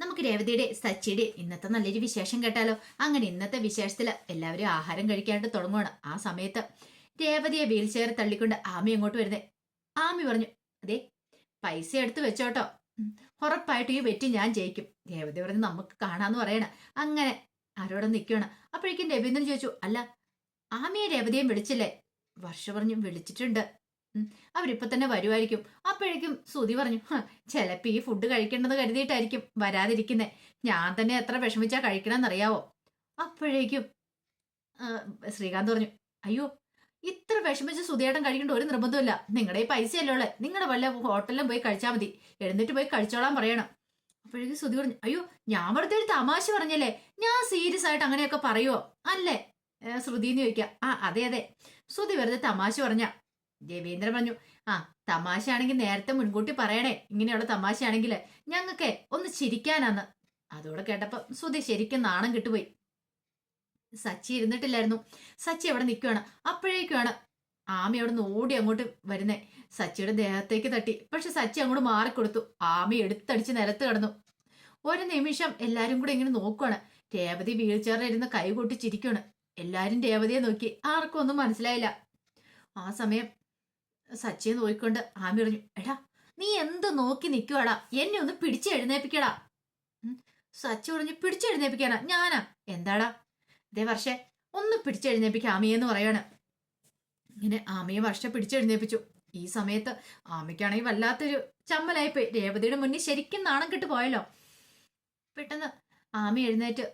നമുക്ക് രേവതിയുടെ സച്ചിയുടെ ഇന്നത്തെ നല്ലൊരു വിശേഷം കേട്ടാലോ? അങ്ങനെ ഇന്നത്തെ വിശേഷത്തിൽ എല്ലാവരും ആഹാരം കഴിക്കാനായിട്ട് തുടങ്ങുവാണ് ആ സമയത്ത്. രേവതിയെ വീൽ ചെയർ തള്ളിക്കൊണ്ട് ആമി അങ്ങോട്ട് വരുന്നേ. ആമി പറഞ്ഞു അതെ പൈസ എടുത്തു വെച്ചോട്ടോ. ഉറപ്പായിട്ട് ഈ വെറ്റി ഞാൻ ജയിക്കും. രേവതി പറഞ്ഞു നമുക്ക് കാണാന്ന് പറയണ. അങ്ങനെ ആരോടെ നിൽക്കുകയാണ് അപ്പോഴേക്കും രവീന്ദ്രൻ ചോദിച്ചു അല്ല ആമിയെ രേവതിയും വിളിച്ചില്ലേ? വർഷ പറഞ്ഞു വിളിച്ചിട്ടുണ്ട്. അവരിപ്പൊ തന്നെ വരുമായിരിക്കും അപ്പോഴേക്കും സുതി പറഞ്ഞു "ഹ, ചിലപ്പോ ഈ ഫുഡ് കഴിക്കേണ്ടത് കരുതിയിട്ടായിരിക്കും വരാതിരിക്കുന്നേ. ഞാൻ തന്നെ എത്ര വിഷമിച്ചാ കഴിക്കണമെന്നറിയാവോ അപ്പോഴേക്കും ശ്രീകാന്ത് പറഞ്ഞു അയ്യോ ഇത്ര വിഷമിച്ച് സുതിയേട്ടൻ കഴിക്കേണ്ട ഒരു നിർബന്ധമില്ല നിങ്ങളുടെ ഈ പൈസയല്ലേ ഉള്ളേ? നിങ്ങളുടെ വല്ല ഹോട്ടലിലും പോയി കഴിച്ചാൽ മതി. എഴുന്നേറ്റ് പോയി കഴിച്ചോളാൻ പറയണം. അപ്പോഴേക്കും സുതി പറഞ്ഞു അയ്യോ ഞാൻ വെറുതെ ഒരു തമാശ പറഞ്ഞല്ലേ? ഞാൻ സീരിയസ് ആയിട്ട് അങ്ങനെയൊക്കെ പറയുവോ? അല്ലേ? ശ്രുതി എന്ന് ചോദിക്കാം ആ അതെ അതെ. സുതി വെറുതെ തമാശ പറഞ്ഞ രവീന്ദ്രൻ പറഞ്ഞു ആ തമാശയാണെങ്കിൽ നേരത്തെ മുൻകൂട്ടി പറയണേ. ഇങ്ങനെയുള്ള തമാശയാണെങ്കിൽ ഞങ്ങൾക്ക് ഒന്ന് ചിരിക്കാനാന്ന്. അതോടെ കേട്ടപ്പോ സുധി ശരിക്കും നാണം കിട്ടുപോയി. സച്ചി ഇരുന്നിട്ടില്ലായിരുന്നു. സച്ചി അവിടെ നിൽക്കുകയാണ് അപ്പോഴേക്കുമാണ് ആമി അവിടെ നിന്ന് ഓടി അങ്ങോട്ട് വരുന്നേ. സച്ചിയുടെ ദേഹത്തേക്ക് തട്ടി. പക്ഷെ സച്ചി അങ്ങോട്ട് മാറിക്കൊടുത്തു. ആമി എടുത്തടിച്ച് നിലത്ത് കിടന്നു. ഒരു നിമിഷം എല്ലാരും കൂടെ ഇങ്ങനെ നോക്കുവാണ്. രേവതി വീൽ ഇരുന്ന് കൈ കൊട്ടി ചിരിക്കുകയാണ് എല്ലാരും രേവതിയെ നോക്കി. ആർക്കും ഒന്നും മനസ്സിലായില്ല. ആ സമയം സച്ചിയെ നോക്കിക്കൊണ്ട് ആമി പറഞ്ഞു എടാ നീ എന്ത് നോക്കി നിൽക്കുവാടാ എന്നെ ഒന്ന് പിടിച്ച് എഴുന്നേപ്പിക്കടാ. സച്ചി പറഞ്ഞു പിടിച്ചെഴുന്നേപ്പിക്കാനാ? ഞാനാ. എന്താടാ? ഇതേ വർഷേ ഒന്ന് പിടിച്ചെഴുന്നേപ്പിക്കുക ആമിയെന്ന് പറയാണ്. ഇങ്ങനെ ആമയെ വർഷ പിടിച്ചെഴുന്നേപ്പിച്ചു. ഈ സമയത്ത് ആമയ്ക്കാണെങ്കിൽ വല്ലാത്തൊരു ചമ്മലായിപ്പോയി. രേവതിയുടെ മുന്നിൽ ശരിക്കും നാണം കെട്ട് പോയല്ലോ. പെട്ടെന്ന് ആമി എഴുന്നേറ്റ്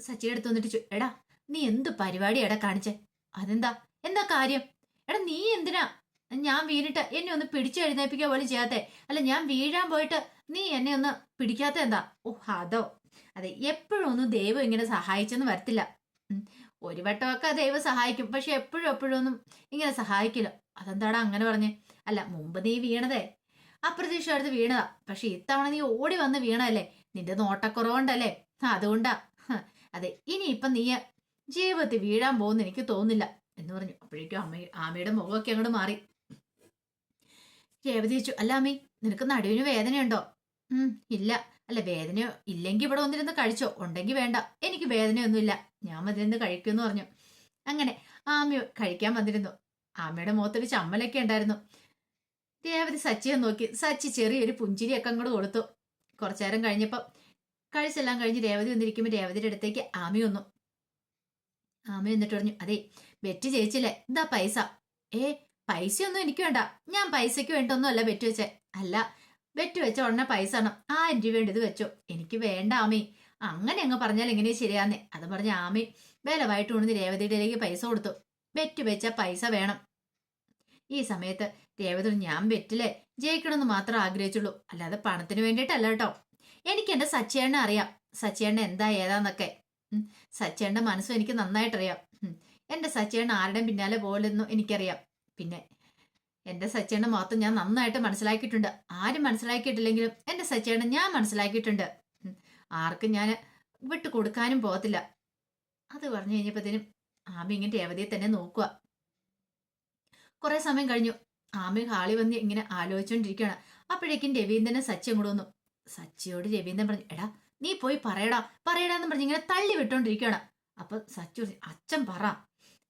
സച്ചിയുടെ അടുത്ത് വന്നിട്ട് എടാ നീ എന്ത് പരിപാടിയാടാ കാണിച്ചേ? അതെന്താ? എന്താ കാര്യം? എടാ നീ എന്തിനാ? ഞാൻ വീണിട്ട് എന്നെ ഒന്ന് പിടിച്ചു എഴുന്നേപ്പിക്കുക പോലും ചെയ്യാത്തെ. അല്ല ഞാൻ വീഴാൻ പോയിട്ട് നീ എന്നെ ഒന്ന് പിടിക്കാത്ത എന്താ? ഓ അതോ. അതെ എപ്പോഴും ഒന്നും ദൈവം ഇങ്ങനെ സഹായിച്ചെന്ന് വരത്തില്ല. ഒരു വട്ടമൊക്കെ ദൈവം സഹായിക്കും പക്ഷെ എപ്പോഴും എപ്പോഴും ഒന്നും ഇങ്ങനെ സഹായിക്കില്ല. അതെന്താടാ അങ്ങനെ പറഞ്ഞേ? അല്ല മുമ്പ് നീ വീണതേ. അപ്രതീക്ഷിതമായിട്ട് വീണതാ. പക്ഷെ ഇത്തവണ നീ ഓടി വന്ന് വീണല്ലേ നിന്റെ നോട്ടക്കുറവുണ്ടല്ലേ? അതുകൊണ്ടാ. അതെ ഇനി ഇപ്പൊ നീ ജീവിതത്തിൽ വീഴാൻ പോകുന്ന എനിക്ക് തോന്നുന്നില്ല. എന്ന് പറഞ്ഞു. അപ്പോഴേക്കും അമ്മ ആമയുടെ മുഖമൊക്കെ അങ്ങോട്ട് മാറി. രേവതി ചോദിച്ചു അല്ല അമ്മ നിനക്ക് നടുവിന് വേദനയുണ്ടോ? ഇല്ല. അല്ല വേദന ഇല്ലെങ്കിൽ ഇവിടെ വന്നിരുന്ന് കഴിച്ചോ? ഉണ്ടെങ്കിൽ വേണ്ട. എനിക്ക് വേദനയൊന്നുമില്ല. ഞാൻ വന്നിരുന്ന് കഴിക്കുമെന്ന് പറഞ്ഞു. അങ്ങനെ ആമ കഴിക്കാൻ വന്നിരുന്നു. ആമയുടെ മുഖത്തൊരു ചമ്മലൊക്കെ ഉണ്ടായിരുന്നു. രേവതി സച്ചിയെ നോക്കി. സച്ചി ചെറിയൊരു പുഞ്ചിരിയൊക്കെ അങ്ങോട്ട് കൊടുത്തു. കുറച്ചു നേരം കഴിഞ്ഞപ്പോൾ കഴിച്ചെല്ലാം കഴിഞ്ഞ് രേവതി വന്നിരിക്കുമ്പോൾ രേവതിയുടെ അടുത്തേക്ക് ആമി വന്നു. ആമി എന്നിട്ട് പറഞ്ഞു അതെ ബെറ്റ് ജയിച്ചില്ലേ? ഇതാ പൈസ. ഏ പൈസയൊന്നും എനിക്ക് വേണ്ട. ഞാൻ പൈസയ്ക്ക് വേണ്ടൊന്നും അല്ല ബെറ്റ് വെച്ചേ. അല്ല ബെറ്റ് വെച്ച ഉടനെ പൈസ ആണ് ആയിരം രൂപ വേണ്ടി ഇത് വെച്ചോ. എനിക്ക് വേണ്ട ആമി. അങ്ങനെ അങ്ങ് പറഞ്ഞാൽ എങ്ങനെയാ ശരിയാന്നേ? അത് പറഞ്ഞ ആമി ബലമായിട്ട് ഉണർന്ന് രേവതിയുടെയിലേക്ക് പൈസ കൊടുത്തു. ബെറ്റ് വെച്ച പൈസ വേണം. ഈ സമയത്ത് രേവതി ഞാൻ ബെറ്റിലെ ജയിക്കണമെന്ന് മാത്രം ആഗ്രഹിച്ചുള്ളൂ. അല്ലാതെ പണത്തിന് വേണ്ടിയിട്ടല്ല കേട്ടോ. എനിക്ക് എന്റെ സച്ചേണ്ണ അറിയാം. സച്ചേണ്ണ എന്താ ഏതാന്നൊക്കെ. സച്ചേണ്ണ മനസ്സും എനിക്ക് നന്നായിട്ടറിയാം. ഉം, എന്റെ സച്ചേണ്ണ ആരുടെയും പിന്നാലെ പോലെന്നു എനിക്കറിയാം. പിന്നെ എന്റെ സച്ചേണ്ണ മാത്രം ഞാൻ നന്നായിട്ട് മനസ്സിലാക്കിയിട്ടുണ്ട്. ആരും മനസ്സിലാക്കിയിട്ടില്ലെങ്കിലും എന്റെ സച്ചേണ ഞാൻ മനസ്സിലാക്കിയിട്ടുണ്ട്. ആർക്കും ഞാൻ വിട്ടു കൊടുക്കാനും പോകത്തില്ല. അത് പറഞ്ഞു കഴിഞ്ഞപ്പോഴത്തേനും ആമി ഇങ്ങനെ രേവതിയെ തന്നെ നോക്കുക. കുറെ സമയം കഴിഞ്ഞു. ആമി ഹാളി വന്ന് ഇങ്ങനെ ആലോചിച്ചുകൊണ്ടിരിക്കുകയാണ്. അപ്പോഴേക്കും രവീന്ദ്രനെ സച്ചി അങ്ങോട്ട് വന്നു. സച്ചിയോട് രവീന്ദ്രൻ പറഞ്ഞു എടാ നീ പോയി പറയടാ. പറയടാന്ന് പറഞ്ഞ് ഇങ്ങനെ തള്ളി വിട്ടോണ്ടിരിക്കുകയാണ്. അപ്പൊ സച്ചി അച്ഛൻ പറ.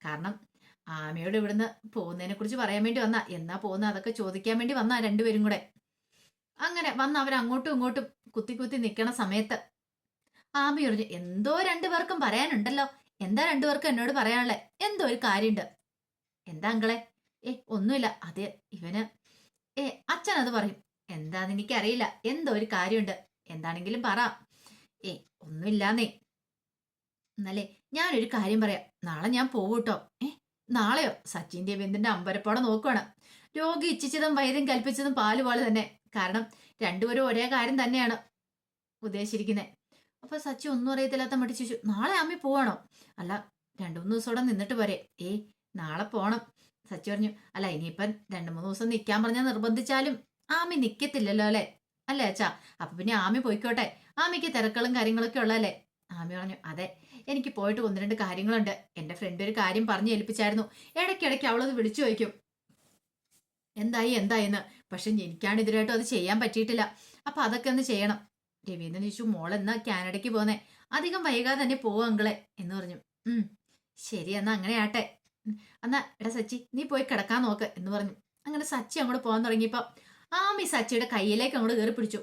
കാരണം ആമയോട് ഇവിടുന്ന് പോകുന്നതിനെ കുറിച്ച് പറയാൻ വേണ്ടി വന്ന. എന്നാ പോകുന്ന അതൊക്കെ ചോദിക്കാൻ വേണ്ടി വന്ന രണ്ടുപേരും കൂടെ. അങ്ങനെ വന്ന് അവർ അങ്ങോട്ടും ഇങ്ങോട്ടും കുത്തി കുത്തി നിൽക്കണ സമയത്ത് ആമി പറഞ്ഞു എന്തോ രണ്ടുപേർക്കും പറയാനുണ്ടല്ലോ. എന്താ രണ്ടുപേർക്കും എന്നോട് പറയാനുള്ളേ? എന്തോ ഒരു കാര്യമുണ്ട്. എന്താ അങ്കളെ? ഏ ഒന്നുമില്ല. അതെ ഇവന് ഏ അച്ഛൻ അത് പറയും. എന്താന്ന് എനിക്കറിയില്ല. എന്തോ ഒരു കാര്യമുണ്ട്. എന്താണെങ്കിലും പറ. ഏ ഒന്നുമില്ലാന്നേ. എന്നാലേ ഞാനൊരു കാര്യം പറയാം. നാളെ ഞാൻ പോവൂട്ടോ. ഏ നാളെയോ? സച്ചിൻ രവീന്ദ്രന്റെ അമ്പരപ്പോടെ നോക്കുവാണ്. രോഗി ഇച്ഛിച്ചതും വൈദ്യം കൽപ്പിച്ചതും പാൽ പോലെ തന്നെ. കാരണം രണ്ടുപേരും ഒരേ കാര്യം തന്നെയാണ് ഉദ്ദേശിച്ചിരിക്കുന്നത് അപ്പൊ സച്ചി ഒന്നും അറിയത്തില്ലാത്ത മട്ടി ചോദിച്ചു നാളെ അമ്മി പോവാണോ? അല്ല രണ്ടു മൂന്ന് ദിവസം നിന്നിട്ട് പോരെ ഏ നാളെ പോണം. സച്ചി പറഞ്ഞു അല്ല ഇനിയിപ്പം രണ്ടു മൂന്ന് ദിവസം നിൽക്കാൻ പറഞ്ഞാൽ നിർബന്ധിച്ചാലും ആമി നിൽക്കത്തില്ലല്ലോ അല്ലേ? അല്ലേ അച്ഛാ അപ്പൊ പിന്നെ ആമി പോയിക്കോട്ടെ. ആമിക്ക് തിരക്കുകളും കാര്യങ്ങളൊക്കെ ഉള്ളതല്ലേ? ആമി പറഞ്ഞു അതെ എനിക്ക് പോയിട്ട് ഒന്ന് രണ്ട് കാര്യങ്ങളുണ്ട്. എന്റെ ഫ്രണ്ട് ഒരു കാര്യം പറഞ്ഞു ഏൽപ്പിച്ചായിരുന്നു. ഇടയ്ക്കിടയ്ക്ക് അവളത് വിളിച്ചു ചോദിക്കും. എന്തായി എന്തായെന്ന്. പക്ഷെ എനിക്കാണ് ഇതിനായിട്ടും അത് ചെയ്യാൻ പറ്റിയിട്ടില്ല. അപ്പൊ അതൊക്കെ ഒന്ന് ചെയ്യണം. രവീന്ദ്രൻ ചോദിച്ചു മോൾ എന്നാ കാനഡയ്ക്ക് പോന്നേ? അധികം വൈകാതെ തന്നെ പോവും അങ്കളെ? എന്ന് പറഞ്ഞു. ഉം ശരി എന്നാ അങ്ങനെ ആട്ടെ. എന്നാ എടാ സച്ചി നീ പോയി കിടക്കാൻ നോക്ക് എന്ന് പറഞ്ഞു. അങ്ങനെ സച്ചി അങ്ങോട്ട് പോകാൻ തുടങ്ങിയപ്പോ ആമി സച്ചിയുടെ കയ്യിലേക്ക് അങ്ങോട്ട് കയറി പിടിച്ചു.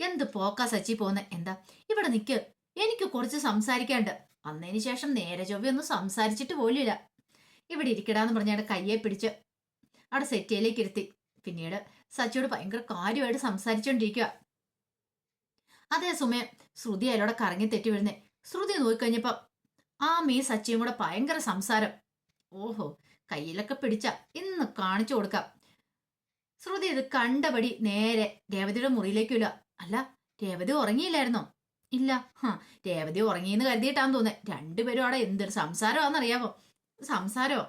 എന്ത് പോക്കാ സച്ചി പോന്നെ എന്താ? ഇവിടെ നിക്ക്. എനിക്ക് കുറച്ച് സംസാരിക്കാണ്ട് വന്നതിന് ശേഷം നേരെ ചൊവ്വയൊന്നും സംസാരിച്ചിട്ട് പോലില്ല ഇവിടെ ഇരിക്കടാന്ന് പറഞ്ഞ അവിടെ കയ്യെ പിടിച്ച് അവിടെ സെറ്റിയിലേക്ക് ഇരുത്തി. പിന്നീട് സച്ചിയോട് ഭയങ്കര കാര്യമായിട്ട് സംസാരിച്ചുകൊണ്ടിരിക്കുക അതേസമയം ശ്രുതി അയാളോടെ കറങ്ങി തെറ്റി വീഴുന്നേ ശ്രുതി നോക്കിക്കഴിഞ്ഞപ്പോ ആ മീ സച്ചിയും കൂടെ ഭയങ്കര സംസാരം. ഓഹോ കയ്യിലൊക്കെ പിടിച്ച ഇന്ന് കാണിച്ചു കൊടുക്കാം. ശ്രുതി ഇത് കണ്ടപടി നേരെ രേവതിയുടെ മുറിയിലേക്കില്ല അല്ല രേവതി ഉറങ്ങിയില്ലായിരുന്നോ? ഇല്ല. രേവതി ഉറങ്ങിയെന്ന് കരുതിയിട്ടാന്ന് തോന്നുന്നത് രണ്ടുപേരും അവിടെ എന്തൊരു സംസാരമാണെന്നറിയാമോ സംസാരമോ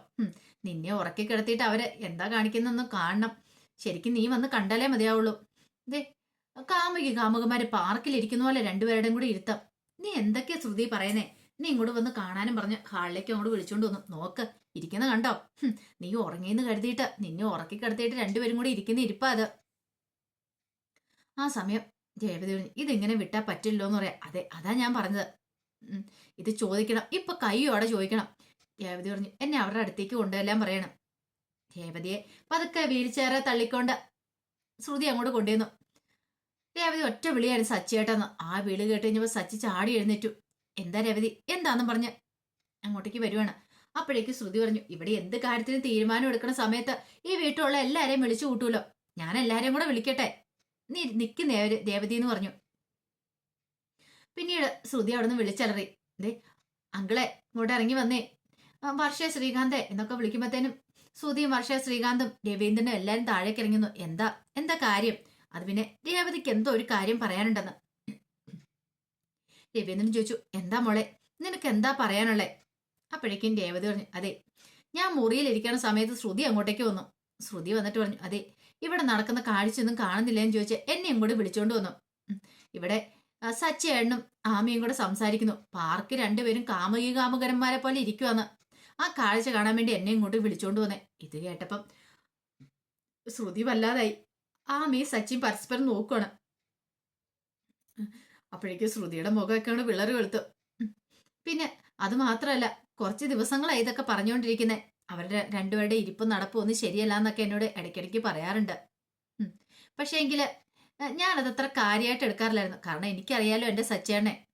നിന്നെ ഉറക്കി കിടത്തിയിട്ട് അവർ എന്താ കാണിക്കുന്നതെന്ന് കാണണം. ശരിക്കും നീ വന്ന് കണ്ടാലേ മതിയാവുള്ളൂ. ദേ കാമുകി കാമുകന്മാര് പാർക്കിൽ ഇരിക്കുന്ന പോലെ രണ്ടുപേരുടെയും കൂടി ഇരുത്താം. നീ എന്തൊക്കെയാ ശ്രുതി പറയുന്നേ? നീ ഇങ്ങോട്ട് വന്ന് കാണാനും പറഞ്ഞ് ഹാളിലേക്ക് അങ്ങോട്ട് വിളിച്ചോണ്ട് വന്നു. നോക്ക് ഇരിക്കുന്ന കണ്ടോ? നീ ഉറങ്ങിയെന്ന് കരുതിയിട്ട് നിന്നെ ഉറക്കി കിടത്തിയിട്ട് രണ്ടുപേരും കൂടി ഇരിക്കുന്ന ഇരിപ്പാ അത്. ആ സമയം പറഞ്ഞു ഇതിങ്ങനെ വിട്ടാൽ പറ്റില്ലോ എന്ന് പറയാം. അതെ അതാ ഞാൻ പറഞ്ഞത്. ഇത് ചോദിക്കണം. ഇപ്പൊ കൈയോടെ ചോദിക്കണം. ദേവതി പറഞ്ഞു എന്നെ അവരുടെ അടുത്തേക്ക് കൊണ്ടുവരാൻ പറയണം. രേവതിയെ പതുക്കെ വീൽ തള്ളിക്കൊണ്ട് ശ്രുതി അങ്ങോട്ട് കൊണ്ടുവന്നു. രേവതി ഒറ്റ വിളിയായിരുന്നു സച്ചിയേട്ടെന്ന്. ആ വിളി കേട്ട് കഴിഞ്ഞപ്പോൾ സച്ചി ചാടി എഴുന്നേറ്റു. എന്താ രേവതി? എന്താന്നും പറഞ്ഞ്. അങ്ങോട്ടേക്ക് വരുവാണ്. അപ്പോഴേക്ക് ശ്രുതി പറഞ്ഞു ഇവിടെ എന്ത് കാര്യത്തിനും തീരുമാനം എടുക്കുന്ന സമയത്ത് ഈ വീട്ടിലുള്ള എല്ലാവരെയും വിളിച്ചു കൂട്ടൂലോ. ഞാൻ എല്ലാവരെയും കൂടെ വിളിക്കട്ടെ. നീ നിക്ക് രേവതി എന്ന് പറഞ്ഞു. പിന്നീട് ശ്രുതി അവിടെ നിന്ന് വിളിച്ചലറി. ദേ അങ്കിളെ ഇങ്ങോട്ട് ഇറങ്ങി വന്നേ. വർഷ ശ്രീകാന്തെ എന്നൊക്കെ വിളിക്കുമ്പോഴത്തേനും ശ്രുതിയും വർഷ ശ്രീകാന്തും രവീന്ദ്രനും എല്ലാരും താഴേക്ക് ഇറങ്ങുന്നു. എന്താ എന്താ കാര്യം? അത് പിന്നെ രേവതിക്ക് എന്തോ ഒരു കാര്യം പറയാനുണ്ടെന്ന്. രവീന്ദ്രൻ ചോദിച്ചു എന്താ മോളെ നിനക്ക് എന്താ പറയാനുള്ളേ? അപ്പോഴേക്കും രേവതി പറഞ്ഞു അതെ ഞാൻ മുറിയിലിരിക്കുന്ന സമയത്ത് ശ്രുതി അങ്ങോട്ടേക്ക് വന്നു. ശ്രുതി വന്നിട്ട് പറഞ്ഞു അതെ ഇവിടെ നടക്കുന്ന കാഴ്ചയൊന്നും കാണുന്നില്ലെന്ന് ചോദിച്ച് എന്നെയും കൂടി വിളിച്ചോണ്ട് വന്നു. ഇവിടെ സച്ചേണ്ണും ആമയും കൂടെ സംസാരിക്കുന്നു. പാർക്ക് രണ്ടുപേരും കാമുകി കാമുകരന്മാരെ പോലെ ഇരിക്കുവാന്ന്. ആ കാഴ്ച കാണാൻ വേണ്ടി എന്നെ ഇങ്ങോട്ട് വിളിച്ചോണ്ട് വന്നേ. ഇത് കേട്ടപ്പം ശ്രുതി വല്ലാതായി. ആമയും സച്ചിയും പരസ്പരം നോക്കുവാണ്. അപ്പോഴേക്കും ശ്രുതിയുടെ മുഖമൊക്കെ അങ്ങോട്ട് വിളറി വെളുത്തു. പിന്നെ അത് മാത്രമല്ല കുറച്ച് ദിവസങ്ങളായി ഇതൊക്കെ പറഞ്ഞുകൊണ്ടിരിക്കുന്നത് അവരുടെ രണ്ടുപേരുടെ ഇരിപ്പ് നടപ്പ് ഒന്നും ശരിയല്ല എന്നൊക്കെ എന്നോട് ഇടയ്ക്കിടയ്ക്ക് പറയാറുണ്ട്. പക്ഷേ എങ്കിൽ ഞാൻ ഞാനത് അത്ര കാര്യമായിട്ട് എടുക്കാറില്ലായിരുന്നു. കാരണം എനിക്കറിയാലോ എന്റെ സച്ചേണേ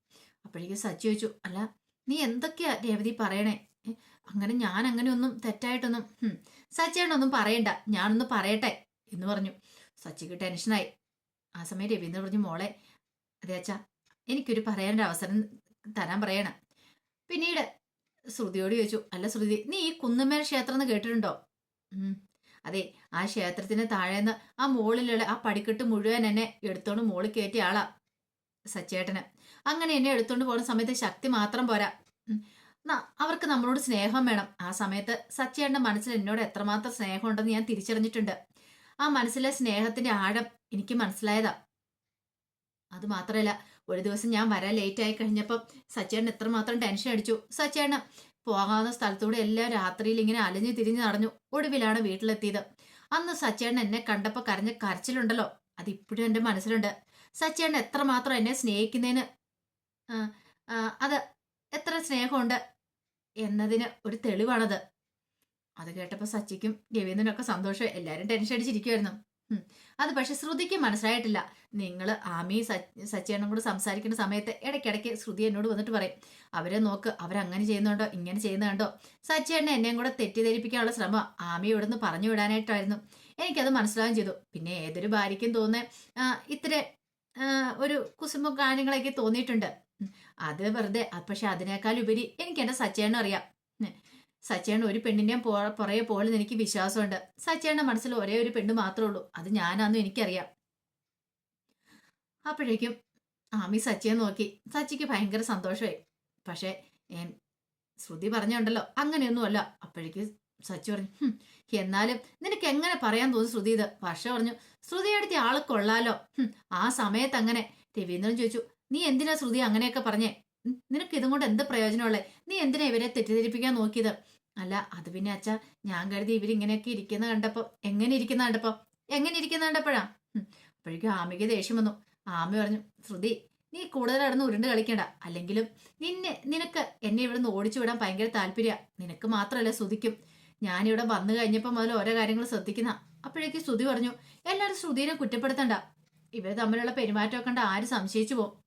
അപ്പോഴേക്കും സച്ചി ചോദിച്ചു അല്ല നീ എന്തൊക്കെയാ രേവതി പറയണേ? അങ്ങനെ ഞാൻ അങ്ങനെ ഒന്നും തെറ്റായിട്ടൊന്നും സച്ചേണൊന്നും പറയണ്ട. ഞാനൊന്ന് പറയട്ടെ? എന്ന് പറഞ്ഞു. സച്ചിക്ക് ടെൻഷനായി. ആ സമയം രവീന്ദ്രൻ പറഞ്ഞു മോളെ അതെ അച്ഛാ എനിക്കൊരു പറയാനൊരു അവസരം തരാൻ പറയണം. പിന്നീട് ശ്രുതിയോട് ചോദിച്ചു അല്ല ശ്രുതി നീ ഈ കുന്നുമേൽ ക്ഷേത്രം എന്ന് കേട്ടിട്ടുണ്ടോ അതെ ആ ക്ഷേത്രത്തിന് താഴേന്ന് ആ മോളിലുള്ള ആ പടിക്കെട്ട് മുഴുവൻ എന്നെ എടുത്തോണ്ട് മുകളിൽ കയറ്റിയ ആളാ സച്ചേട്ടന്. അങ്ങനെ എന്നെ എടുത്തോണ്ട് പോണ സമയത്ത് ശക്തി മാത്രം പോരാ. അവർക്ക് നമ്മളോട് സ്നേഹം വേണം. ആ സമയത്ത് സച്ചേട്ടന്റെ മനസ്സിൽ എന്നോട് എത്രമാത്രം സ്നേഹം ഉണ്ടെന്ന് ഞാൻ തിരിച്ചറിഞ്ഞിട്ടുണ്ട്. ആ മനസ്സിലെ സ്നേഹത്തിന്റെ ആഴം എനിക്ക് മനസ്സിലായതാ. അത് മാത്രമല്ല ഒരു ദിവസം ഞാൻ വരാൻ ലേറ്റ് ആയി കഴിഞ്ഞപ്പം സച്ചേട്ടൻ എത്രമാത്രം ടെൻഷൻ അടിച്ചു. സച്ചേട്ടൻ പോകാവുന്ന സ്ഥലത്തൂടെ എല്ലാം രാത്രിയിൽ ഇങ്ങനെ അലഞ്ഞു തിരിഞ്ഞു നടന്നു. ഒടുവിലാണ് വീട്ടിലെത്തിയത്. അന്ന് സച്ചേട്ടൻ എന്നെ കണ്ടപ്പോൾ കരഞ്ഞ കരച്ചിലുണ്ടല്ലോ. അത് ഇപ്പോഴും എന്റെ മനസ്സിലുണ്ട്. സച്ചേട്ടൻ എത്രമാത്രം എന്നെ സ്നേഹിക്കുന്നതിന് അത് എത്ര സ്നേഹമുണ്ട് എന്നതിന് ഒരു തെളിവാണത്. അത് കേട്ടപ്പോൾ സച്ചിക്കും രവീന്ദ്രനൊക്കെ സന്തോഷം. എല്ലാവരും ടെൻഷൻ അടിച്ചിരിക്കുമായിരുന്നു. അത് പക്ഷെ ശ്രുതിക്ക് മനസ്സിലായിട്ടില്ല. നിങ്ങൾ ആമി സച്ചേട്ടനും കൂടെ സംസാരിക്കുന്ന സമയത്ത് ഇടയ്ക്കിടയ്ക്ക് ശ്രുതി എന്നോട് വന്നിട്ട് പറയും അവരെ നോക്ക് അവരങ്ങനെ ചെയ്യുന്നുണ്ടോ ഇങ്ങനെ ചെയ്യുന്നുണ്ടോ? സച്ചേട്ടനെ എന്നെയും കൂടെ തെറ്റിദ്ധരിപ്പിക്കാനുള്ള ശ്രമം ആമി ഇവിടുന്ന് പറഞ്ഞു വിടാനായിട്ടായിരുന്നു. എനിക്കത് മനസ്സിലാവുകയും ചെയ്തു. പിന്നെ ഏതൊരു ഭാര്യയ്ക്കും തോന്നുന്ന ഇത്ര ഒരു കുസുമ കാര്യങ്ങളൊക്കെ തോന്നിയിട്ടുണ്ട്. അത് വെറുതെ പക്ഷെ അതിനേക്കാൾ ഉപരി എനിക്ക് എന്റെ സച്ചേട്ടനെ അറിയാം ഉം. ഒരു പെണ്ണിന്റെയും പോ പുറകെ പോലെന്ന് എനിക്ക് വിശ്വാസമുണ്ട്. സച്ചേണിന്റെ മനസ്സിൽ ഒരേ ഒരു പെണ്ണ് മാത്രമേ ഉള്ളൂ. അത് ഞാനാന്നും എനിക്കറിയാം. അപ്പോഴേക്കും ആമി സച്ചിയെ നോക്കി. സച്ചിക്ക് ഭയങ്കര സന്തോഷമായി. പക്ഷേ ശ്രുതി പറഞ്ഞുണ്ടല്ലോ. അങ്ങനെയൊന്നുമല്ല. അപ്പോഴേക്കും സച്ചി പറഞ്ഞു "ഹും, എന്നാലും നിനക്ക് എങ്ങനെ പറയാൻ തോന്നി ശ്രുതി ഇത്? വർഷ പറഞ്ഞു ശ്രുതി അടുത്ത ആൾ കൊള്ളാലോ. ആ സമയത്ത് അങ്ങനെ രവീന്ദ്രൻ ചോദിച്ചു നീ എന്തിനാ ശ്രുതി അങ്ങനെയൊക്കെ പറഞ്ഞേ? നിനക്ക് ഇതും കൊണ്ട് എന്ത് പ്രയോജനമുള്ളേ? നീ എന്തിനാ ഇവരെ തെറ്റിദ്ധരിപ്പിക്കാൻ നോക്കിയത്? അല്ല അത് പിന്നെ അച്ഛാ ഞാൻ കരുതി ഇവരിങ്ങനെയൊക്കെ ഇരിക്കുന്ന കണ്ടപ്പോ എങ്ങനെ ഇരിക്കുന്ന കണ്ടപ്പോ? എങ്ങനെ ഇരിക്കുന്ന കണ്ടപ്പോഴാ? അപ്പോഴേക്കും ആമയ്ക്ക് ദേഷ്യം വന്നു. ആമി പറഞ്ഞു ശ്രുതി നീ കൂടുതൽ കിടന്ന് ഉരുണ്ട് കളിക്കണ്ട. അല്ലെങ്കിലും നിന്നെ നിനക്ക് എന്നെ ഇവിടെ നിന്ന് ഓടിച്ചു വിടാൻ ഭയങ്കര താല്പര്യ. നിനക്ക് മാത്രമല്ല ശ്രുതിക്കും. ഞാനിവിടെ വന്നു കഴിഞ്ഞപ്പോൾ മുതൽ ഓരോ കാര്യങ്ങൾ ശ്രദ്ധിക്കുന്ന. അപ്പോഴേക്ക് ശ്രുതി പറഞ്ഞു എല്ലാവരും ശ്രുതിനെ കുറ്റപ്പെടുത്തണ്ട. ഇവർ തമ്മിലുള്ള പെരുമാറ്റമൊക്കെ കണ്ട് ആര് സംശയിച്ചു പോകും?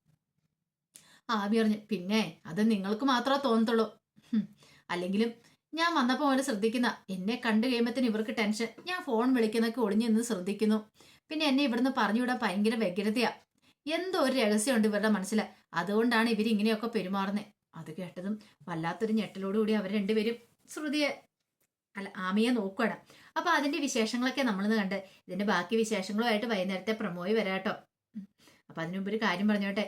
ആവി പറഞ്ഞു പിന്നെ അത് നിങ്ങൾക്ക് മാത്രമേ തോന്നത്തുള്ളൂ. അല്ലെങ്കിലും ഞാൻ വന്നപ്പോൾ അവന് ശ്രദ്ധിക്കുന്ന എന്നെ കണ്ടു കഴിയുമ്പത്തിന് ഇവർക്ക് ടെൻഷൻ. ഞാൻ ഫോൺ വിളിക്കുന്നൊക്കെ ഒളിഞ്ഞു നിന്ന് ശ്രദ്ധിക്കുന്നു. പിന്നെ എന്നെ ഇവിടുന്ന് പറഞ്ഞുവിടാൻ ഭയങ്കര വ്യഗ്രതയാ. എന്തോ ഒരു രഹസ്യമുണ്ട് ഇവരുടെ മനസ്സിൽ. അതുകൊണ്ടാണ് ഇവരിങ്ങനെയൊക്കെ പെരുമാറുന്നത് അത് കേട്ടതും വല്ലാത്തൊരു ഞെട്ടലോടുകൂടി അവർ രണ്ടുപേരും ശ്രുതിയെ അല്ല ആമയെ നോക്കുകയാണ് അപ്പൊ അതിന്റെ വിശേഷങ്ങളൊക്കെ നമ്മളിന്ന് കണ്ട്. ഇതിന്റെ ബാക്കി വിശേഷങ്ങളുമായിട്ട് വൈകുന്നേരത്തെ പ്രമോയി വരാട്ടോ. അപ്പൊ അതിനുമുമ്പ് ഒരു കാര്യം പറഞ്ഞോട്ടെ.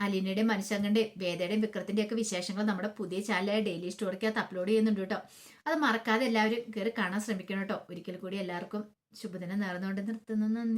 അലീനയുടെയും മനുഷ്യങ്ങളുടെയും വേദയുടെയും വിക്രത്തിന്റെ ഒക്കെ വിശേഷങ്ങൾ നമ്മുടെ പുതിയ ചാനലായ ഡെയിലി സ്റ്റോറിക്കകത്ത് അപ്ലോഡ് ചെയ്യുന്നുണ്ട് കേട്ടോ. അത് മറക്കാതെ എല്ലാവരും കയറി കാണാൻ ശ്രമിക്കണം കേട്ടോ. ഒരിക്കൽ കൂടി എല്ലാവർക്കും ശുഭദിനം നേർന്നുകൊണ്ട് നിർത്തുന്നു. നന്ദി.